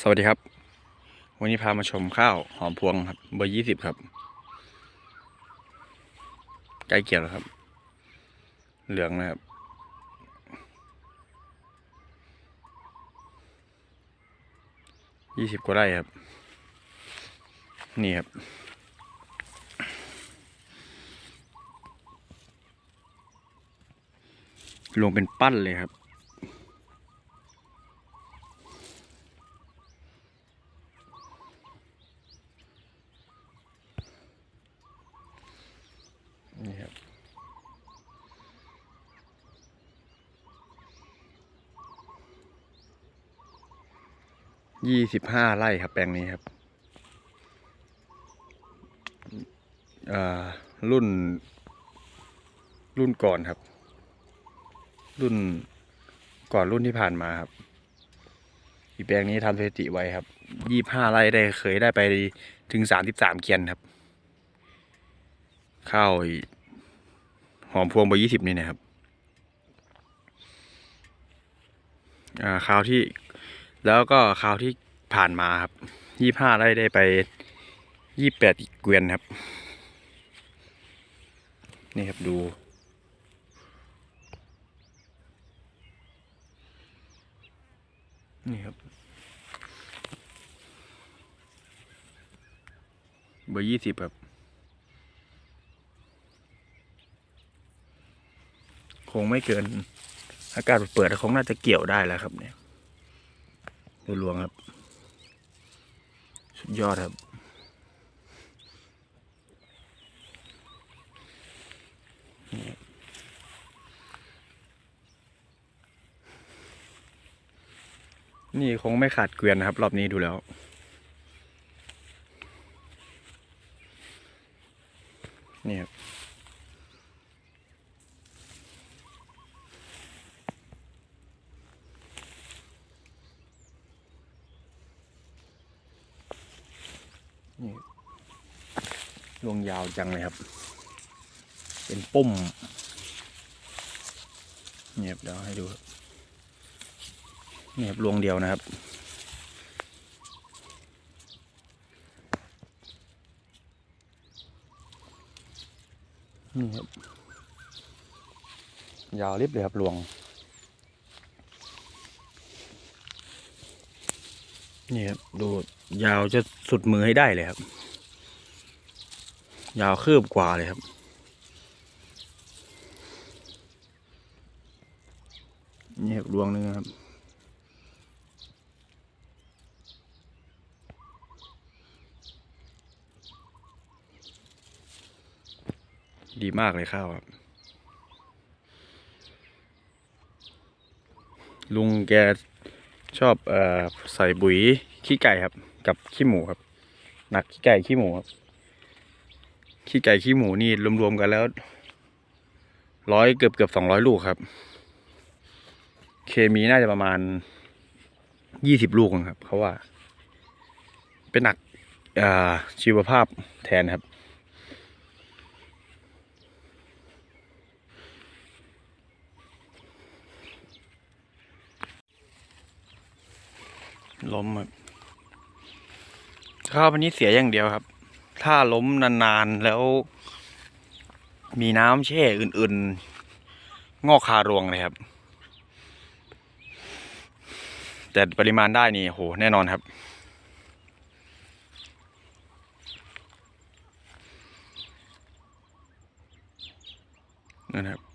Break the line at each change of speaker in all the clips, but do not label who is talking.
สวัสดีครับ วันนี้พามาชมข้าวหอมพวงครับ เบอร์ยี่สิบครับ ใกล้เกี่ยวแล้วครับ เหลืองนะครับ ยี่สิบกว่าไร่ครับ นี่ครับ ลงเป็นปั้นเลยครับ นี่ครับ ยี่สิบห้าไร่ครับแปลงนี้ครับรุ่น รุ่นก่อนครับ รุ่นก่อนรุ่นที่ผ่านมาครับ อีแปลงนี้ทำสถิติไว้ครับยี่ห้าไร่ได้เคยได้ไปถึงสามสิบสามเกียนครับ ข้าวหอมพวงเบยี่สิบนี่นะครับอ่าข้าวที่แล้วก็ข้าวที่ ผ่านมาครับยี่ห้าไร่ได้ไปยี่แปดเกวียนครับ นี่ครับดูนี่ครับเบอร์ยี่สิบครับ คงไม่เกิน อากาศเปิดคงน่าจะเกี่ยวได้แล้วครับเนี่ยดูรวงครับ ยอดครับ นี่คงไม่ขาดเกวียนนะครับ รอบนี้ดูแล้วนี่ครับ นี่รวงยาวจังเลยครับ เป็นปุ่มเนี่ยบเดี๋ยวให้ดูครับนี่ครับรวงเดียวนะครับ นี่ครับ ยาวริบเลยครับรวง นี่ครับดูยาวจะสุดมือให้ได้เลยครับ ยาวคืบกว่าเลยครับ นี่ครับรวงหนึงครับดีมากเลยข้าวครับ ลุงแก ชอบอใส่ปุ๋ยขี้ไก่ครับ กับขี้หมูครับ หนักขี้ไก่ขี้หมูครับ ขี้ไก่ขี้หมูนี่รวมๆกันแล้วร้อยเกือบเกือบสองร้อยลูกครับ เคมีน่าจะประมาณยี่สิบลูกครับเขาว่า เป็นหนักชีวภาพแทนครับ ล้มครับข้าววันนี้เสียอย่างเดียวครับ ถ้าล้มนานๆแล้ว มีน้ำแช่อื่นๆ งอกคารวงเลยครับ แต่ปริมาณได้นี่โหแน่นอนครับนั่นครับ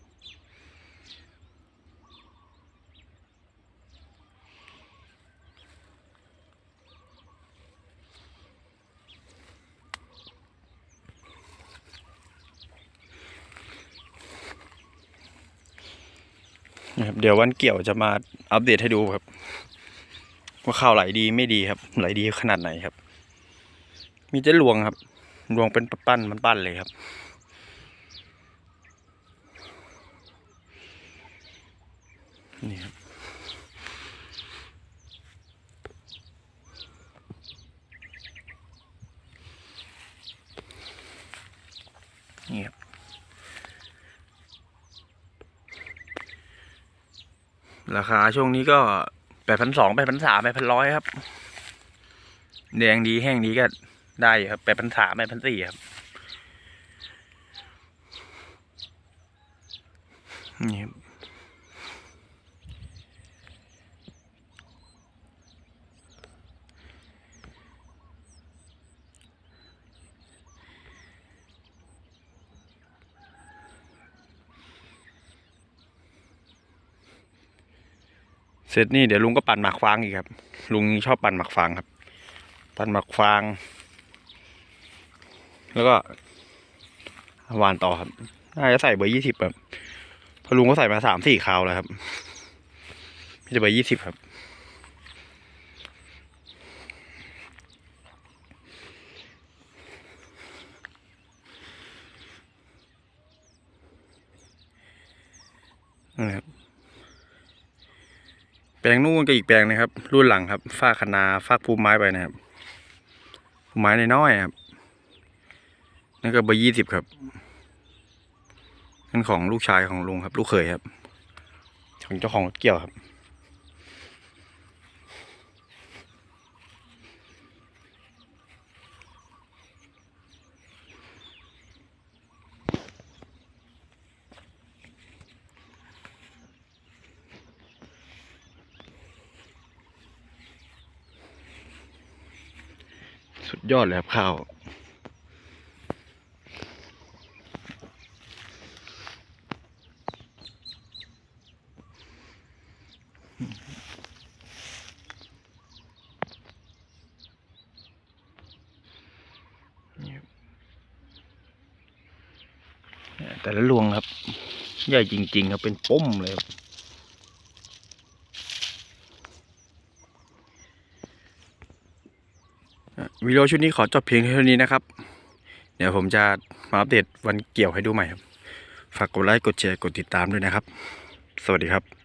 นะครับเดี๋ยววันเกี่ยวจะมาอัปเดตให้ดูครับ ว่าข้าวไหลดีไม่ดีครับ ไหลดีขนาดไหนครับ มีเจ๊ลวงครับลวงเป็นปั้นมันปั้นเลยครับ นี่ครับ ราคาช่วงนี้ก็แปดพันสองแปดพันสามแปดพันร้อยครับ แดงดีแห้งดีก็ได้ครับแปดพันสามแปดพันสี่ครับนี่ เสร็จนี่เดี๋ยวลุงก็ปั่นหมากฟางอีกครับ ลุงชอบปั่นหมากฟางครับ ปั่นหมากฟาง แล้วก็หวานต่อครับน่าจะใส่เบอร์ยี่สิบครับเพอลุงก็ใส่มาสามสี่คราวแล้วครับไม่จะเบอร์ยี่สิบครับนะครับ แปลงนู่นก็อีกแปลงนะครับรุ่นหลังครับฟากคะนาฟากภูมไม้ไปนะครับภูมไม้ในน้อยๆครับนั่นก็เบอร์ยี่สิบครับนั่นของลูกชายของลุงครับ ลูกเขยครับของเจ้าของรถเกี่ยวครับ สุ ดยอดเลยครับข้าวนี่ครับเนี่ยแต่ละรวงครับ ใหญ่จริง ๆ ครับ เป็นป้มเลยครับ อะ วิดีโอชุดนี้ขอจบเพียงเท่านี้นะครับ เดี๋ยวผมจะมาอัปเดตวันเกี่ยวให้ดูใหม่ครับ ฝากกดไลค์กดแชร์กดติดตามด้วยนะครับ สวัสดีครับ